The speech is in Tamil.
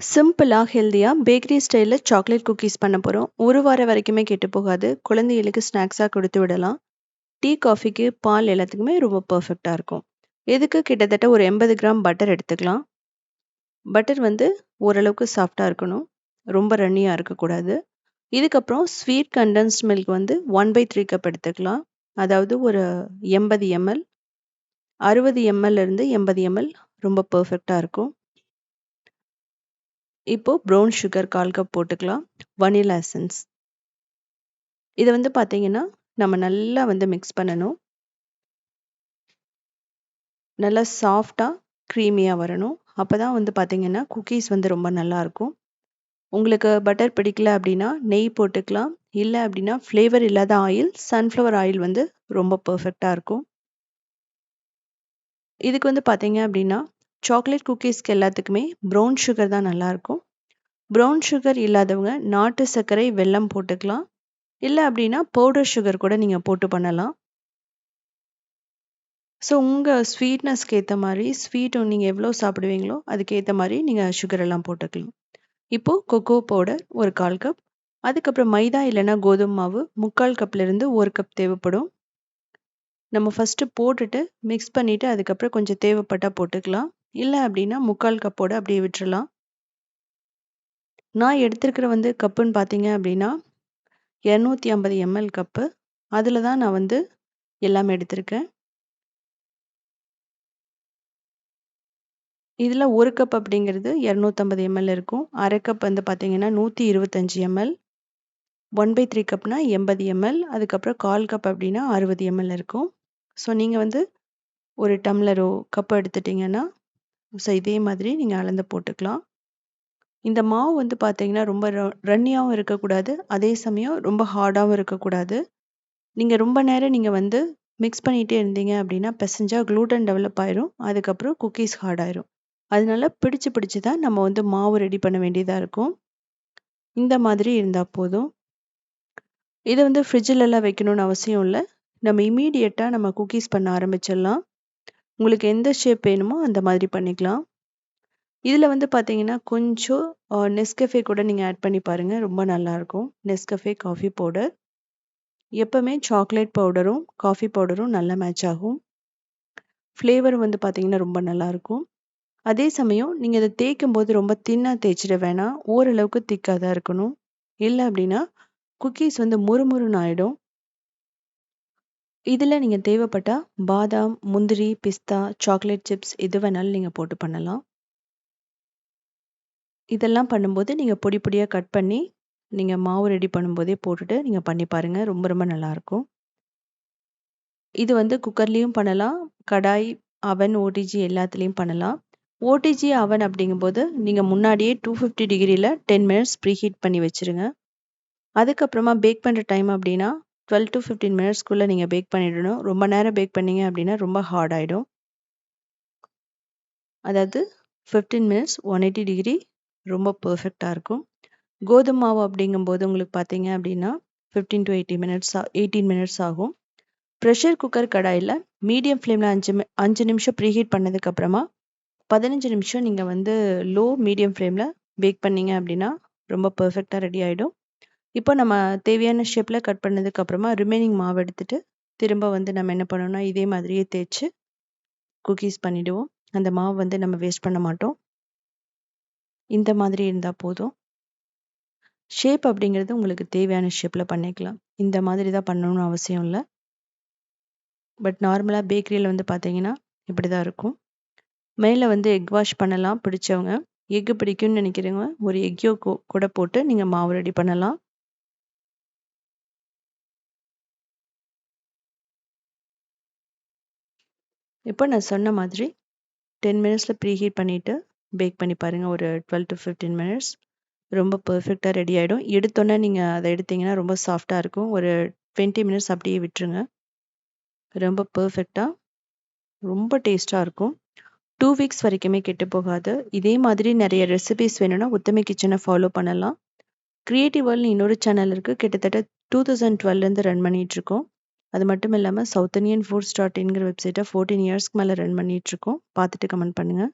சிம்பிளாக ஹெல்த்தியாக பேக்கரி ஸ்டைலில் சாக்லேட் குக்கீஸ் பண்ண போகிறோம் ஒரு வாரம் வரைக்குமே கெட்டு போகாது. குழந்தைகளுக்கு ஸ்நாக்ஸாக கொடுத்து விடலாம். டீ, காஃபிக்கு, பால் எல்லாத்துக்குமே ரொம்ப பர்ஃபெக்டாக இருக்கும். இதுக்கு கிட்டத்தட்ட ஒரு 80 கிராம் பட்டர் எடுத்துக்கலாம். பட்டர் வந்து ஓரளவுக்கு சாஃப்டாக இருக்கணும். ரொம்ப ரன்னியாக இருக்கக்கூடாது. இதுக்கப்புறம் ஸ்வீட் கண்டென்ஸ்ட் மில்க் வந்து 1/3 கப் எடுத்துக்கலாம். அதாவது ஒரு 80 எம்எல். அறுபது எம்எல்லேருந்து எண்பது எம்எல் ரொம்ப பர்ஃபெக்டாக இருக்கும். இப்போ ப்ரௌன் சுகர் 1/4 கப் போட்டுக்கலாம். Vanilla essence. இதை வந்து பார்த்தீங்கன்னா, நம்ம நல்லா வந்து மிக்ஸ் பண்ணணும். நல்லா சாஃப்டாக க்ரீமியாக வரணும். அப்போ தான் வந்து பார்த்தீங்கன்னா, குக்கீஸ் வந்து ரொம்ப நல்லாயிருக்கும் உங்களுக்கு பட்டர் பிடிக்கல அப்படின்னா நெய் போட்டுக்கலாம். இல்லை அப்படின்னா ஃப்ளேவர் இல்லாத ஆயில், சன்ஃப்ளவர் ஆயில் வந்து ரொம்ப பர்ஃபெக்டாக இருக்கும். இதுக்கு வந்து பார்த்தீங்க அப்படின்னா சாக்லேட் குக்கீஸ்க்கு எல்லாத்துக்குமே ப்ரௌன் சுகர் தான் நல்லாயிருக்கும் ப்ரௌன் சுகர் இல்லாதவங்க நாட்டு சர்க்கரை, வெல்லம் போட்டுக்கலாம். இல்லை அப்படின்னா பவுடர் சுகர் கூட நீங்கள் போட்டு பண்ணலாம். ஸோ, உங்கள் ஸ்வீட்னஸ்க்கு ஏற்ற மாதிரி ஸ்வீட்டும் நீங்கள் எவ்வளோ சாப்பிடுவீங்களோ, அதுக்கேற்ற மாதிரி நீங்கள் சுகர் எல்லாம் போட்டுக்கலாம். இப்போது கொக்கோ பவுடர் ஒரு 1/4 கப். அதுக்கப்புறம் மைதா இல்லைன்னா கோதுமை மாவு 3/4 கப்லேருந்து ஒரு கப் தேவைப்படும். நம்ம ஃபஸ்ட்டு போட்டுட்டு, மிக்ஸ் பண்ணிவிட்டு அதுக்கப்புறம் கொஞ்சம் தேவைப்பட்டால் போட்டுக்கலாம். இல்ல அப்டின்னா 3/4 கப்போட அப்டியே விட்டுறலாம். நான் எடுத்திருக்கிற வந்து கப்புன்னு பார்த்தீங்க அப்டின்னா, 250 எம்எல் கப்பு. அதில் தான் நான் வந்து எல்லாமே எடுத்திருக்கேன். இதில் ஒரு கப் அப்படிங்கிறது 250 எம்எல் இருக்கும். அரை கப் வந்து பார்த்தீங்கன்னா, 125 எம்எல். 1/3 கப்னா 80 எம்எல். அதுக்கப்புறம் 1/4 கப் அப்படின்னா அறுபது எம்எல் இருக்கும். ஸோ, நீங்கள் வந்து ஒரு டம்ளரோ, கப்போ எடுத்துட்டிங்கன்னா ஸோ இதே மாதிரி நீங்கள் அளந்து போட்டுக்கலாம். இந்த மாவு வந்து பார்த்தீங்கன்னா, ரொம்ப ர இருக்கக்கூடாது. அதே சமயம் ரொம்ப ஹார்டாகவும் இருக்கக்கூடாது. நீங்கள் ரொம்ப நேரம் நீங்கள் வந்து மிக்ஸ் பண்ணிகிட்டே இருந்தீங்க அப்படின்னா பெசஞ்சா க்ளூட்டன் டெவலப் ஆயிரும். அதுக்கப்புறம் குக்கீஸ் ஹார்ட் ஆயிரும். அதனால பிடிச்சு பிடிச்சு தான் நம்ம வந்து மாவு ரெடி பண்ண வேண்டியதாக இருக்கும். இந்த மாதிரி இருந்தால் போதும். இதை வந்து ஃப்ரிட்ஜ்லலாம் வைக்கணும்னு அவசியம் இல்லை நம்ம இமீடியட்டாக நம்ம குக்கீஸ் பண்ண ஆரம்பிச்சிடலாம். உங்களுக்கு எந்த ஷேப் வேணுமோ அந்த மாதிரி பண்ணிக்கலாம். இதில் வந்து பார்த்தீங்கன்னா, கொஞ்சம் நெஸ்கஃபே கூட நீங்கள் ஆட் பண்ணி பாருங்கள் ரொம்ப நல்லாயிருக்கும் நெஸ்கஃபே காஃபி பவுடர். எப்போவுமே சாக்லேட் பவுடரும், காஃபி பவுடரும் நல்லா மேட்ச் ஆகும். ஃப்ளேவர் வந்து பார்த்தீங்கன்னா, ரொம்ப நல்லாயிருக்கும் அதே சமயம் நீங்கள் அதை தேய்க்கும் போது ரொம்ப தின்னாக தேய்ச்சிட வேணாம். ஓரளவுக்கு திக்காக தான் இருக்கணும். இல்லை அப்படின்னா குக்கீஸ் வந்து முறுமுறுன்னு ஆகிடும் இதில் நீங்கள் தேவைப்பட்டால் பாதாம், முந்திரி, பிஸ்தா, சாக்லேட் சிப்ஸ் எது வேணாலும் நீங்கள் போட்டு பண்ணலாம். இதெல்லாம் பண்ணும்போது நீங்கள் பொடி பொடியாக கட் பண்ணி, நீங்கள் மாவு ரெடி பண்ணும்போதே போட்டுட்டு நீங்கள் பண்ணி பாருங்கள் ரொம்ப ரொம்ப நல்லாயிருக்கும் இது வந்து குக்கர்லேயும் பண்ணலாம். கடாய், அவன், ஓடிஜி எல்லாத்துலேயும் பண்ணலாம். ஓடிஜி, அவன் அப்படிங்கும்போது நீங்கள் முன்னாடியே டூ ஃபிஃப்டி டிகிரியில் டென் மினிட்ஸ் ப்ரீஹீட் பண்ணி வச்சுருங்க. அதுக்கப்புறமா பேக் பண்ணுற டைம் அப்படின்னா 12 டூ 15 மினிட்ஸ்க்குள்ள நீங்கள் பேக் பண்ணிடணும். ரொம்ப நேரம் பேக் பண்ணீங்க அப்படின்னா ரொம்ப ஹார்ட் ஆகிடும் அதாவது 15 மினிட்ஸ் 180 டிகிரி ரொம்ப பர்ஃபெக்டாக இருக்கும். கோதுமை மாவு அப்படிங்கும்போது உங்களுக்கு பார்த்தீங்க அப்படின்னா fifteen to 80 minutes eighteen minutes ஆகும். ப்ரெஷர் குக்கர் கடாயில் மீடியம் ஃப்ளேம்ல 5 மி 5 நிமிஷம் ப்ரீஹீட் பண்ணதுக்கப்புறமா பதினஞ்சு நிமிஷம் நீங்கள் வந்து லோ, மீடியம் ஃப்ளேமில் பேக் பண்ணீங்க அப்படின்னா ரொம்ப பர்ஃபெக்டாக ரெடி ஆகிடும் இப்போ நம்ம தேவையான ஷேப்பில் கட் பண்ணதுக்கு அப்புறமா ரிமைனிங் மாவு எடுத்துட்டு, திரும்ப வந்து நம்ம என்ன பண்ணோம்னா இதே மாதிரியே தேய்ச்சு குக்கீஸ் பண்ணிவிடுவோம் அந்த மாவு வந்து நம்ம வேஸ்ட் பண்ண மாட்டோம். இந்த மாதிரி இருந்தால் போதும். ஷேப் அப்படிங்கிறது உங்களுக்கு தேவையான ஷேப்பில் பண்ணிக்கலாம். இந்த மாதிரி தான் பண்ணணும்னு அவசியம் இல்லை பட் நார்மலாக பேக்கரியில் வந்து பார்த்தீங்கன்னா, இப்படிதான் இருக்கும். மேலே வந்து எக் வாஷ் பண்ணலாம் பிடிச்சவங்க. எக் பிடிக்கும்னு நினைக்கிறவங்க, ஒரு எக் கூட போட்டு நீங்கள் மாவு ரெடி பண்ணலாம். இப்போ நான் சொன்ன மாதிரி 10 மினிட்ஸ்ல ப்ரீஹீட் பண்ணிவிட்டு பேக் பண்ணி பாருங்கள் ஒரு 12 டூ 15 மினிட்ஸ். ரொம்ப பர்ஃபெக்டாக ரெடி ஆகிடும் எடுத்தோன்னே நீங்கள் அதை எடுத்தீங்கன்னா, ரொம்ப சாஃப்டாக இருக்கும். ஒரு 20 மினிட்ஸ் அப்படியே விட்டுருங்க. ரொம்ப பர்ஃபெக்டாக ரொம்ப டேஸ்ட்டாக இருக்கும். டூ வீக்ஸ் வரைக்குமே கெட்டு போகாது. இதே மாதிரி நிறைய ரெசிபீஸ் வேணும்னா, உத்தமி கிச்சனை ஃபாலோ பண்ணலாம். கிரியேட்டிவ் வேர்ல்டு இன்னொரு சேனல் இருக்குது கிட்டத்தட்ட 2012லேருந்து ரன் பண்ணிகிட்ருக்கோம் அது மட்டும் இல்லாமல் சவுத் இந்தியன் ஃபுட்ஸ் டாட் வெப்சைட்டை வெப்சைட்ட 14 இயர்ஸ்க்கு மேலே ரன் பண்ணிட்டுருக்கோம். பார்த்துட்டு கமெண்ட் பண்ணுங்கள்